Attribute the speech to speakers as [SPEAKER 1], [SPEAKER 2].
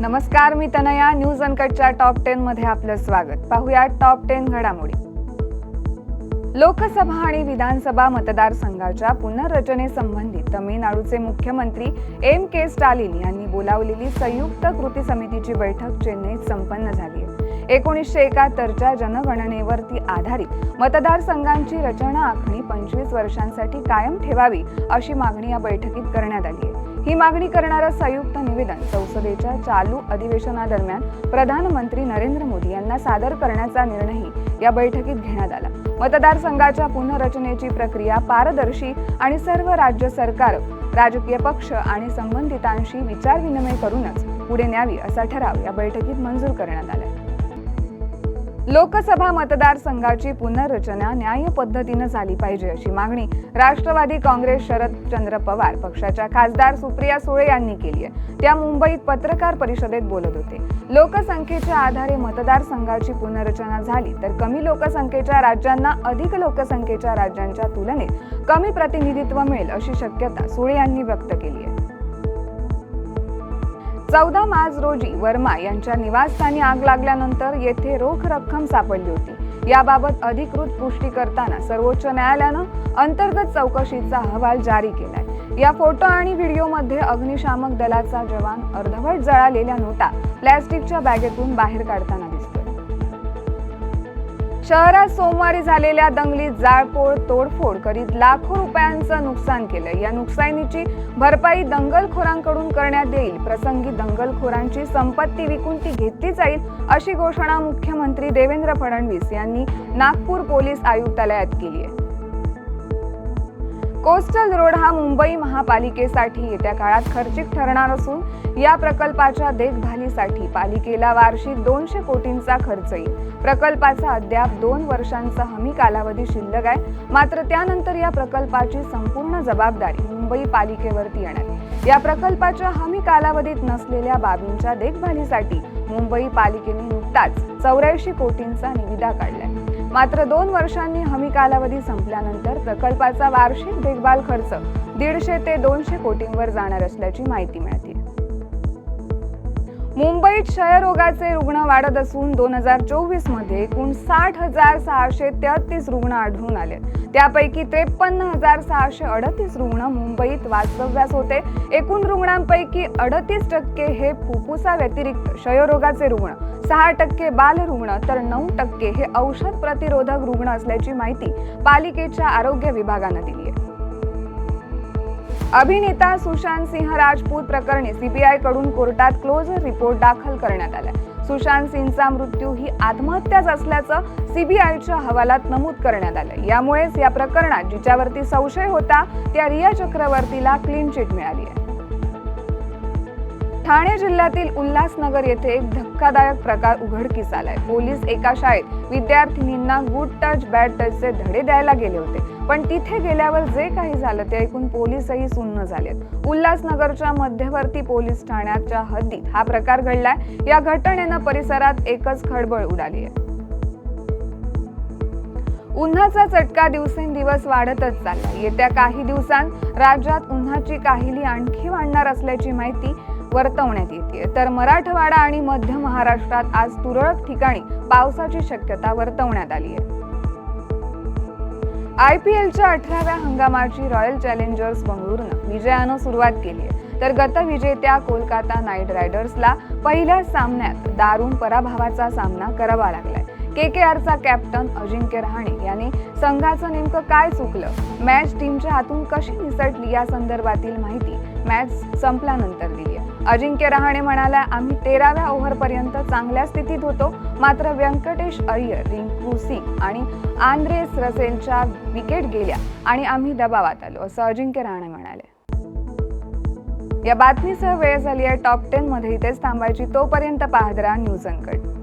[SPEAKER 1] नमस्कार मी Tanaya. News अनकटच्या top ten मध्ये आपलं स्वागत. पाहूया टॉप टेन घडामोडी. लोकसभा आणि विधानसभा मतदारसंघाच्या पुनर्रचनेसंबंधी तमिळनाडूचे मुख्यमंत्री एम के स्टालिन यांनी बोलावलेली संयुक्त कृती समितीची बैठक चेन्नईत संपन्न झाली आहे. एकोणीसशे एकाहत्तरच्या जनगणनेवरती आधारित मतदारसंघांची रचना आखणी पंचवीस वर्षांसाठी कायम ठेवावी अशी मागणी या बैठकीत करण्यात आली आहे. ही मागणी करणारं संयुक्त निवेदन संसदेच्या चालू अधिवेशनादरम्यान प्रधानमंत्री नरेंद्र मोदी यांना सादर करण्याचा निर्णयही या बैठकीत घेण्यात आला. मतदारसंघाच्या पुनर्रचनेची प्रक्रिया पारदर्शी आणि सर्व राज्य सरकार राजकीय पक्ष आणि संबंधितांशी विचारविनिमय करूनच पुढे न्यावी असा ठराव या बैठकीत मंजूर करण्यात आला. लोकसभा मतदारसंघाची पुनर्रचना न्याय पद्धतीनं झाली पाहिजे अशी मागणी राष्ट्रवादी काँग्रेस शरदचंद्र पवार पक्षाच्या खासदार सुप्रिया सुळे यांनी केली आहे. त्या मुंबईत पत्रकार परिषदेत बोलत होते. लोकसंख्येच्या आधारे मतदारसंघाची पुनर्रचना झाली तर कमी लोकसंख्येच्या राज्यांना अधिक लोकसंख्येच्या राज्यांच्या तुलनेत कमी प्रतिनिधित्व मिळेल अशी शक्यता सुळे यांनी व्यक्त केली आहे. चौदा मार्च रोजी वर्मा यांच्या निवासस्थानी आग लागल्यानंतर येथे रोख रक्कम सापडली होती. याबाबत अधिकृत पुष्टी करताना सर्वोच्च न्यायालयानं अंतर्गत चौकशीचा अहवाल जारी केलाय. या फोटो आणि व्हिडिओमध्ये अग्निशामक दलाचा जवान अर्धवट जळालेल्या नोटा प्लॅस्टिकच्या बॅगेतून बाहेर काढताना शहरात सोमवारी झालेल्या दंगलीत जाळपोळ तोडफोड करीत लाखो रुपयांचं नुकसान केलं. या नुकसानीची भरपाई दंगलखोरांकडून करण्यात येईल. प्रसंगी दंगलखोरांची संपत्ती विकून ती घेतली जाईल अशी घोषणा मुख्यमंत्री देवेंद्र फडणवीस यांनी नागपूर पोलीस आयुक्तालयात केली आहे. कोस्टल रोड हा मुंबई महापालिकेसाठी येत्या काळात खर्चिक ठरणार असून या प्रकल्पाच्या देखभालीसाठी पालिकेला वार्षिक दोनशे कोटींचा खर्च येईल. प्रकल्पाचा अद्याप दोन वर्षांचा हमी कालावधी शिल्लक आहे. मात्र त्यानंतर या प्रकल्पाची संपूर्ण जबाबदारी मुंबई पालिकेवरती येणार या प्रकल्पाच्या हमी कालावधीत नसलेल्या बाबींच्या देखभालीसाठी मुंबई पालिकेने नुकताच चौऱ्याऐंशी कोटींचा निविदा काढलाय मात्र दोन वर्षांनी हमी कालावधी संपल्यानंतर प्रकल्पाचा वार्षिक देखभाल खर्च दीडशे ते दोनशे कोटींवर जाणार असल्याची माहिती मिळते. मुंबईत क्षयरोगाचे रुग्ण वाढत असून दोन हजार चोवीसमध्ये एकूण साठ हजार सहाशे तेहतीस रुग्ण आढळून आले. त्यापैकी त्रेपन्न हजार सहाशे अडतीस रुग्ण मुंबईत वास्तव्यास होते. एकूण रुग्णांपैकी अडतीस टक्के हे फुफ्फुसा व्यतिरिक्त क्षयरोगाचे रुग्ण. सहा टक्के बालरुग्ण तर नऊ टक्के हे औषध प्रतिरोधक रुग्ण असल्याची माहिती पालिकेच्या आरोग्य विभागानं दिली आहे. अभिनेता सुशांत सिंह राजपूत प्रकरणी सीबीआयकडून कोर्टात क्लोजर रिपोर्ट दाखल करण्यात आला सुशांत सिंगचा मृत्यू ही आत्महत्याच असल्याचं सीबीआयच्या हवालात नमूद करण्यात आलं यामुळेच या प्रकरणात जिच्यावरती संशय होता त्या रिया चक्रवर्तीला क्लीन चिट मिळाली आहे. ठाणे जिल्ह्यातील उल्हासनगर येथे एक धक्कादायक प्रकार उघडकीस आलाय. पोलीस एका शाळेत विद्यार्थिनींना गुड टच बॅड टचचे धडे द्यायला गेले होते. पण तिथे गेल्यावर जे काही झालं ते ऐकून पोलीसही सुन्न झालेत. उल्हासनगरच्या मध्यवर्ती पोलीस ठाण्याच्या हद्दीत हा प्रकार घडलाय. या घटनेनं परिसरात एकच खळबळ उडाली आहे. उन्हाचा चटका दिवसेंदिवस वाढतच चालला येत्या काही दिवसांत राज्यात उन्हाची काहिली आणखी वाढणार असल्याची माहिती वर्तवण्यात येते. तर मराठवाडा आणि मध्य महाराष्ट्रात आज तुरळक ठिकाणी पावसाची शक्यता वर्तवण्यात आली आहे. आय पी एलच्या अठराव्या हंगामाची रॉयल चॅलेंजर्स बंगळुरूनं विजयानं सुरुवात केली आहे. तर गतविजेत्या कोलकाता नाईट रायडर्सला पहिल्या सामन्यात दारुण पराभवाचा सामना करावा लागलाय. के के आरचा कॅप्टन अजिंक्य रहाणे याने संघाचं नेमकं काय चुकलं? मॅच टीमच्या हातून कशी निसटली या संदर्भातील माहिती मॅच संपल्यानंतर दिली. अजिंक्य रहाणे म्हणाला आम्ही तेराव्या ओव्हरपर्यंत चांगल्या स्थितीत होतो. मात्र व्यंकटेश अय्यर रिंकू सिंग आणि आंद्रेस रसेलच्या विकेट गेल्या आणि आम्ही दबावात आलो असं अजिंक्य रहाणे म्हणाले. या बातमीसह वेळ झाली आहे टॉप टेन मध्ये इथेच थांबायची तोपर्यंत पाहत राहा न्यूज अंकट.